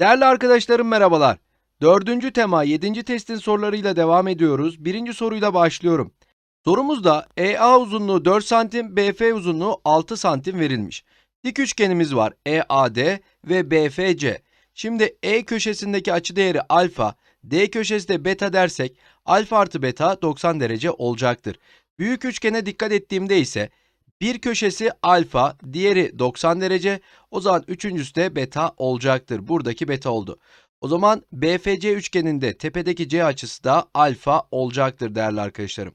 Değerli arkadaşlarım merhabalar. Dördüncü tema 7. testin sorularıyla devam ediyoruz. Birinci soruyla başlıyorum. Sorumuzda EA uzunluğu 4 santim, BF uzunluğu 6 santim verilmiş. Dik üçgenimiz var EAD ve BFC. Şimdi E köşesindeki açı değeri alfa, D köşesi de beta dersek alfa artı beta 90 derece olacaktır. Büyük üçgene dikkat ettiğimde ise bir köşesi alfa, diğeri 90 derece. O zaman üçüncüsü de beta olacaktır. Buradaki beta oldu. O zaman BFC üçgeninde tepedeki C açısı da alfa olacaktır değerli arkadaşlarım.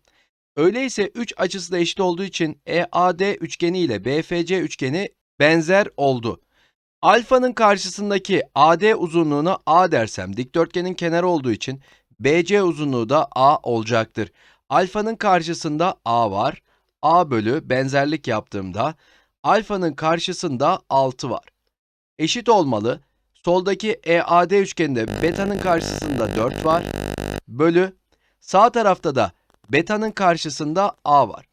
Öyleyse 3 açısı da eşit olduğu için EAD üçgeni ile BFC üçgeni benzer oldu. Alfanın karşısındaki AD uzunluğuna A dersem dikdörtgenin kenarı olduğu için BC uzunluğu da A olacaktır. Alfanın karşısında A var. A bölü benzerlik yaptığımda alfanın karşısında 6 var. Eşit olmalı. Soldaki EAD üçgeninde beta'nın karşısında 4 var. Bölü sağ tarafta da beta'nın karşısında A var.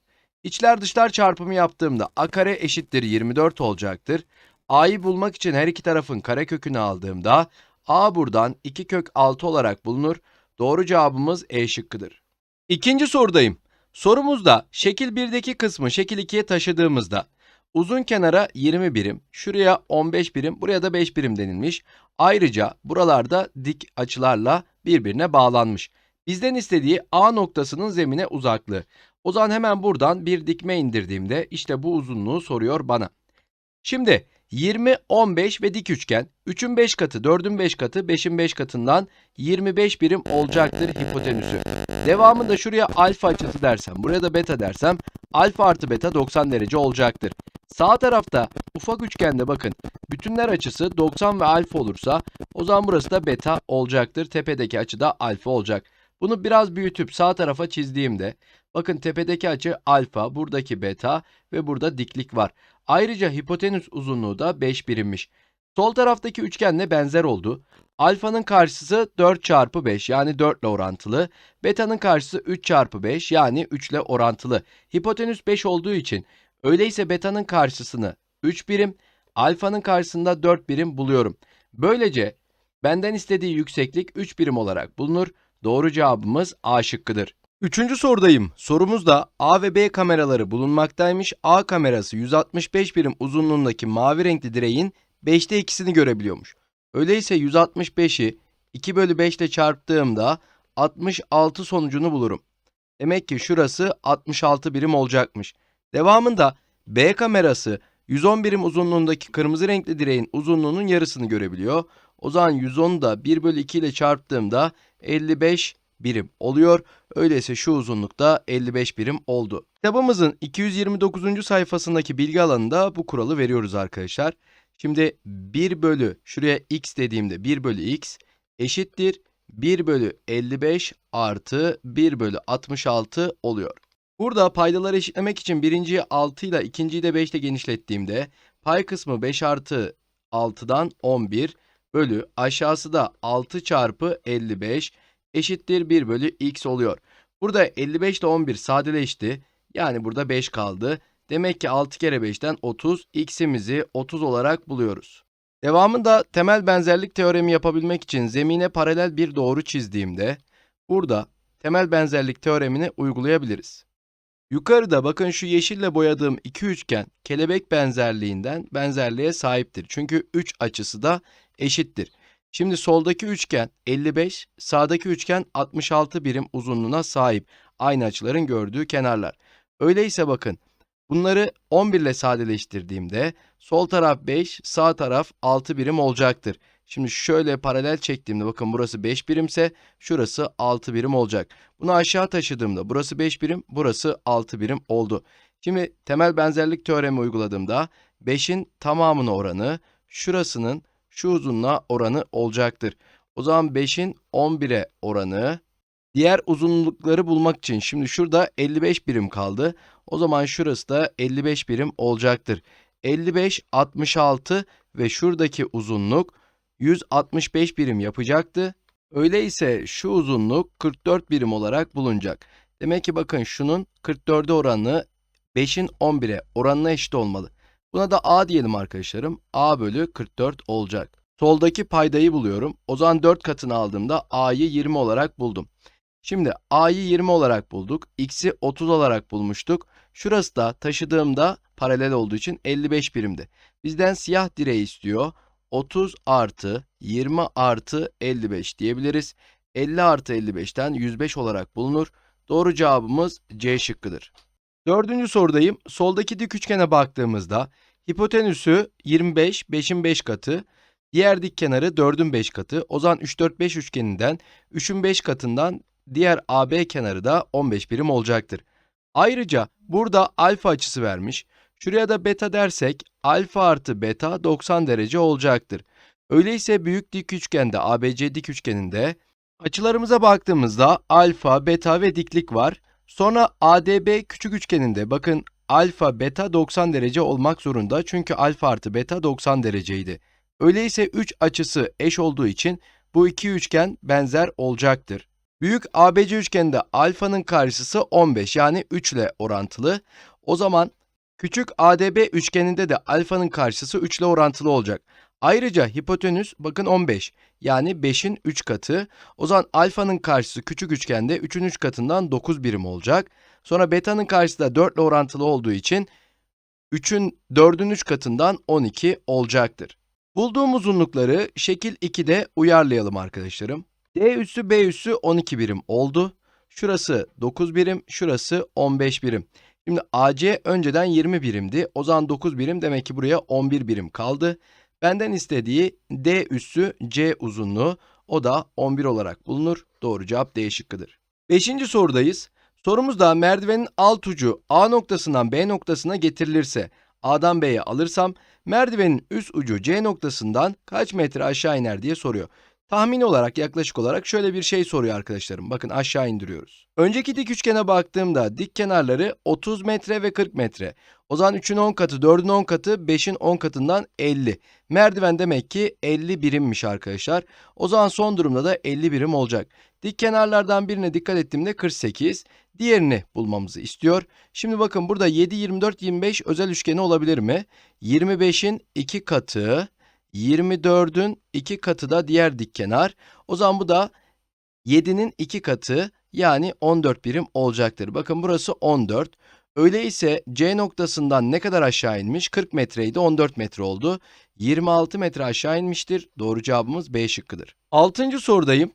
İçler dışlar çarpımı yaptığımda A kare eşittir 24 olacaktır. A'yı bulmak için her iki tarafın karekökünü aldığımda A buradan 2 kök 6 olarak bulunur. Doğru cevabımız E şıkkıdır. İkinci sorudayım. Sorumuzda şekil 1'deki kısmı şekil 2'ye taşıdığımızda uzun kenara 20 birim, şuraya 15 birim, buraya da 5 birim denilmiş. Ayrıca buralarda dik açılarla birbirine bağlanmış. Bizden istediği A noktasının zemine uzaklığı. O zaman hemen buradan bir dikme indirdiğimde işte bu uzunluğu soruyor bana. Şimdi 20, 15 ve dik üçgen 3'ün 5 katı, 4'ün 5 katı, 5'in 5 katından 25 birim olacaktır hipotenüsü. Devamında şuraya alfa açısı dersem, buraya da beta dersem alfa artı beta 90 derece olacaktır. Sağ tarafta ufak üçgende bakın bütünler açısı 90 ve alfa olursa o zaman burası da beta olacaktır. Tepedeki açı da alfa olacak. Bunu biraz büyütüp sağ tarafa çizdiğimde bakın tepedeki açı alfa, buradaki beta ve burada diklik var. Ayrıca hipotenüs uzunluğu da 5 birimmiş. Sol taraftaki üçgenle benzer oldu. Alfanın karşısı 4 çarpı 5 yani 4 ile orantılı. Beta'nın karşısı 3 çarpı 5 yani 3 ile orantılı. Hipotenüs 5 olduğu için öyleyse beta'nın karşısını 3 birim, alfanın karşısında 4 birim buluyorum. Böylece benden istediği yükseklik 3 birim olarak bulunur. Doğru cevabımız A şıkkıdır. Üçüncü sorudayım. Sorumuzda A ve B kameraları bulunmaktaymış. A kamerası 165 birim uzunluğundaki mavi renkli direğin 5'te 2'sini görebiliyormuş. Öyleyse 165'i 2 bölü 5 ile çarptığımda 66 sonucunu bulurum. Demek ki şurası 66 birim olacakmış. Devamında B kamerası 110 birim uzunluğundaki kırmızı renkli direğin uzunluğunun yarısını görebiliyor. O zaman 110'u da 1 bölü 2 ile çarptığımda 55 birim oluyor. Öyleyse şu uzunlukta 55 birim oldu. Kitabımızın 229. sayfasındaki bilgi alanında bu kuralı veriyoruz arkadaşlar. Şimdi 1 bölü şuraya x dediğimde 1 bölü x eşittir 1 bölü 55 artı 1 bölü 66 oluyor. Burada paydaları eşitlemek için birinciyi 6 ile ikinciyi de 5 ile genişlettiğimde pay kısmı 5 artı 6'dan 11 bölü aşağısı da 6 çarpı 55 eşittir 1 bölü x oluyor. Burada 55 ile 11 sadeleşti. Yani burada 5 kaldı. Demek ki 6 kere 5'ten 30, x'imizi 30 olarak buluyoruz. Devamında temel benzerlik teoremi yapabilmek için zemine paralel bir doğru çizdiğimde burada temel benzerlik teoremini uygulayabiliriz. Yukarıda bakın şu yeşille boyadığım iki üçgen kelebek benzerliğinden benzerliğe sahiptir. Çünkü 3 açısı da eşittir. Şimdi soldaki üçgen 55, sağdaki üçgen 66 birim uzunluğuna sahip. Aynı açıların gördüğü kenarlar. Öyleyse bakın bunları 11 ile sadeleştirdiğimde sol taraf 5, sağ taraf 6 birim olacaktır. Şimdi şöyle paralel çektiğimde bakın burası 5 birimse şurası 6 birim olacak. Bunu aşağı taşıdığımda burası 5 birim, burası 6 birim oldu. Şimdi temel benzerlik teoremi uyguladığımda 5'in tamamına oranı şurasının şu uzunluğa oranı olacaktır. O zaman 5'in 11'e oranı diğer uzunlukları bulmak için şimdi şurada 55 birim kaldı. O zaman şurası da 55 birim olacaktır. 55, 66 ve şuradaki uzunluk 165 birim yapacaktı. Öyleyse şu uzunluk 44 birim olarak bulunacak. Demek ki bakın şunun 44'e oranı 5'in 11'e oranına eşit olmalı. Buna da A diyelim arkadaşlarım. A bölü 44 olacak. Soldaki paydayı buluyorum. O zaman 4 katını aldığımda a'yı 20 olarak buldum. Şimdi a'yı 20 olarak bulduk. x'i 30 olarak bulmuştuk. Şurası da taşıdığımda paralel olduğu için 55 birimdi. Bizden siyah direği istiyor. 30 artı 20 artı 55 diyebiliriz. 50 artı 55'ten 105 olarak bulunur. Doğru cevabımız C şıkkıdır. Dördüncü sorudayım. Soldaki dik üçgene baktığımızda hipotenüsü 25, 5'in 5 katı, diğer dik kenarı 4'ün 5 katı. O zaman 3, 4, 5 üçgeninden 3'ün 5 katından diğer AB kenarı da 15 birim olacaktır. Ayrıca burada alfa açısı vermiş. Şuraya da beta dersek alfa artı beta 90 derece olacaktır. Öyleyse büyük dik üçgende ABC dik üçgeninde açılarımıza baktığımızda alfa, beta ve diklik var. Sonra ADB küçük üçgeninde bakın alfa, beta 90 derece olmak zorunda. Çünkü alfa artı beta 90 dereceydi. Öyleyse 3 açısı eş olduğu için bu iki üçgen benzer olacaktır. Büyük ABC üçgeninde alfanın karşısı 15 yani 3 ile orantılı. O zaman küçük ADB üçgeninde de alfanın karşısı 3 ile orantılı olacak. Ayrıca hipotenüs bakın 15 yani 5'in 3 katı. O zaman alfanın karşısı küçük üçgende 3'ün 3 katından 9 birim olacak. Sonra beta'nın karşısı da 4 ile orantılı olduğu için 3'ün 4'ün 3 katından 12 olacaktır. Bulduğum uzunlukları şekil 2'de uyarlayalım arkadaşlarım. D üssü B üssü 12 birim oldu. Şurası 9 birim, şurası 15 birim. Şimdi AC önceden 20 birimdi. O zaman 9 birim demek ki buraya 11 birim kaldı. Benden istediği D üssü C uzunluğu. O da 11 olarak bulunur. Doğru cevap D şıkkıdır. Beşinci sorudayız. Sorumuzda merdivenin alt ucu A noktasından B noktasına getirilirse A'dan B'ye alırsam merdivenin üst ucu C noktasından kaç metre aşağı iner diye soruyor. Tahmin olarak yaklaşık olarak şöyle bir şey soruyor arkadaşlarım. Bakın aşağı indiriyoruz. Önceki dik üçgene baktığımda dik kenarları 30 metre ve 40 metre. O zaman 3'ün 10 katı, 4'ün 10 katı, 5'in 10 katından 50. Merdiven demek ki 50 birimmiş arkadaşlar. O zaman son durumda da 50 birim olacak. Dik kenarlardan birine dikkat ettiğimde 48. Diğerini bulmamızı istiyor. Şimdi bakın burada 7, 24, 25 özel üçgeni olabilir mi? 25'in 2 katı, 24'ün 2 katı da diğer dik kenar. O zaman bu da 7'nin 2 katı yani 14 birim olacaktır. Bakın burası 14. Öyleyse C noktasından ne kadar aşağı inmiş? 40 metreydi 14 metre oldu. 26 metre aşağı inmiştir. Doğru cevabımız B şıkkıdır. Altıncı sorudayım.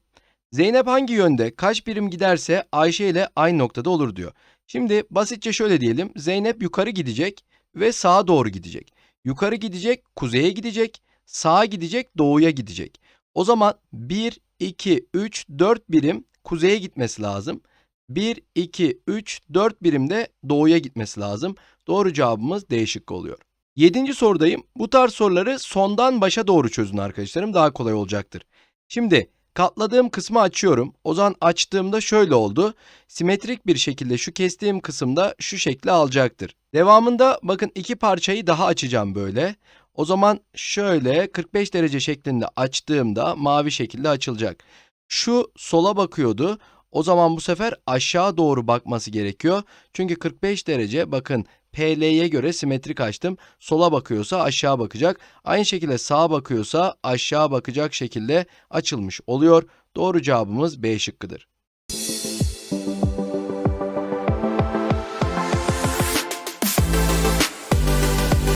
Zeynep hangi yönde kaç birim giderse Ayşe ile aynı noktada olur diyor. Şimdi basitçe şöyle diyelim. Zeynep yukarı gidecek ve sağa doğru gidecek. Yukarı gidecek, kuzeye gidecek, sağa gidecek, doğuya gidecek. O zaman 1, 2, 3, 4 birim kuzeye gitmesi lazım. 1, 2, 3, 4 birim de doğuya gitmesi lazım. Doğru cevabımız D şıkkı oluyor. Yedinci sorudayım. Bu tarz soruları sondan başa doğru çözün arkadaşlarım. Daha kolay olacaktır. Şimdi katladığım kısmı açıyorum. O zaman açtığımda şöyle oldu. Simetrik bir şekilde şu kestiğim kısımda şu şekli alacaktır. Devamında bakın iki parçayı daha açacağım böyle. O zaman şöyle 45 derece şeklinde açtığımda mavi şekilde açılacak. Şu sola bakıyordu. O zaman bu sefer aşağı doğru bakması gerekiyor. Çünkü 45 derece bakın PL'ye göre simetrik açtım. Sola bakıyorsa aşağı bakacak. Aynı şekilde sağa bakıyorsa aşağı bakacak şekilde açılmış oluyor. Doğru cevabımız B şıkkıdır.